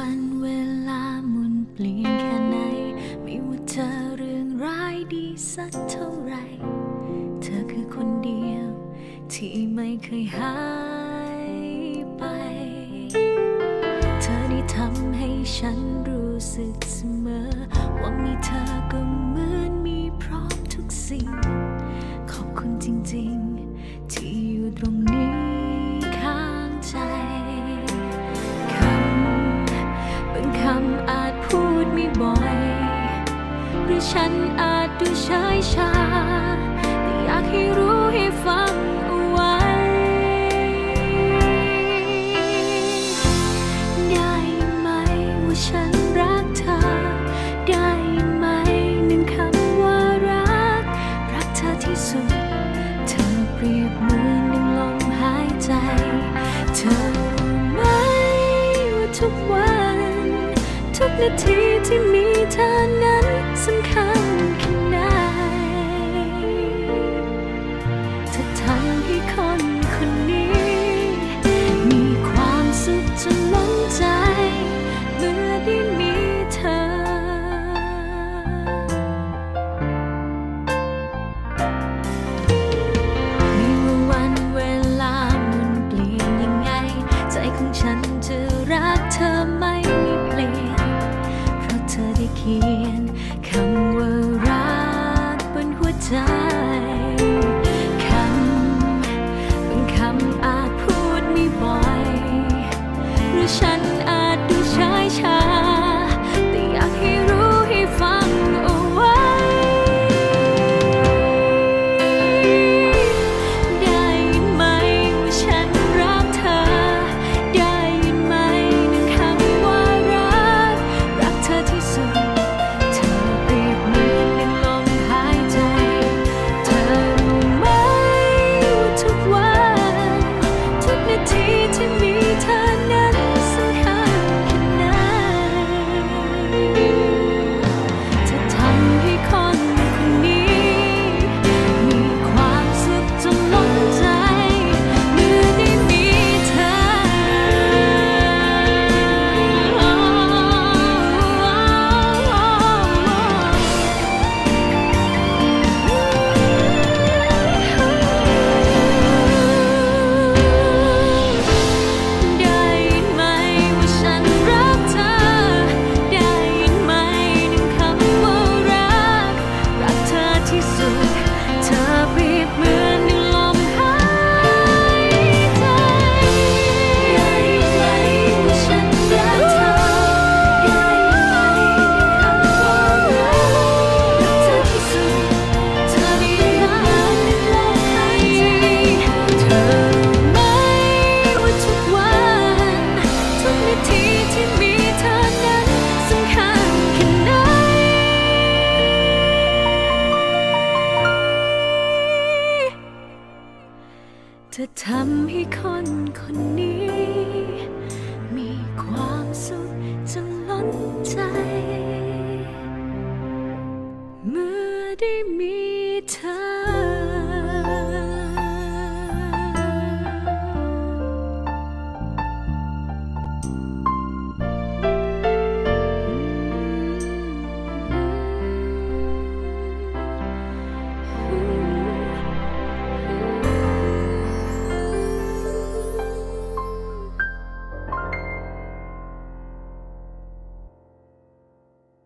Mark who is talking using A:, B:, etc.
A: วันเวลาหมุนเปลี่ยนแค่ไหน ไม่ว่าเธอเรื่องร้ายดีสักเท่าไหรเธอคือคนเดียว ที่ไม่เคยหายไป เธอได้ทำให้ฉันรู้สึกเสมอ ว่ามีเธอก็เหมือนมีพร้อมทุกสิ่ง ขอบคุณจริงๆ หรือฉันอาจดูชายชา แต่อยากให้รู้ให้ฟัง นาทีที่มีเธอนั้นสำคัญแค่ไหนเธอทำให้คนคนนี้ มีความสุขจนล้นใจ เมื่อได้มีเธอ ไม่ว่าวันเวลาหมุนเปลี่ยนยังไง ใจของฉันจะรักเธอไม่ ขียนคำว่ารักบนหัวใจคำบางคำอาจพูดไม่บ่อยหรือฉัน เธอทำให้คนคนนี้ มีความสุขจนล้นใจ